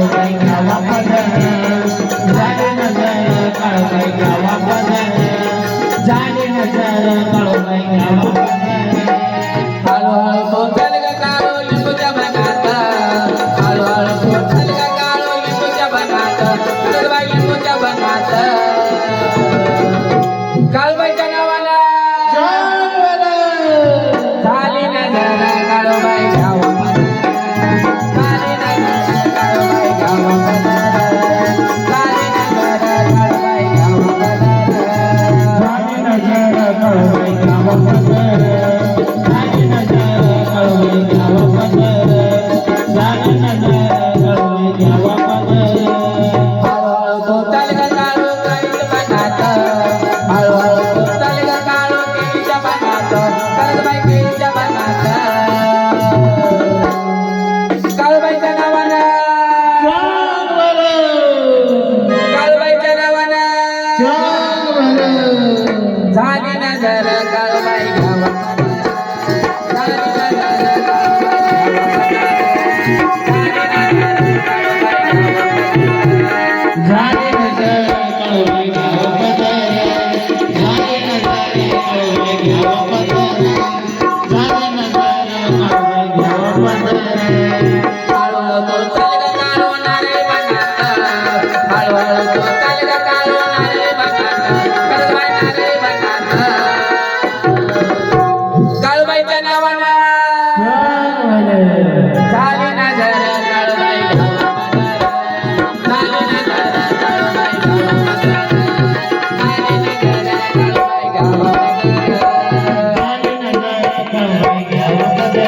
जा नजर काळ मैगा झाले जा न झालेलं झालेलं मै्या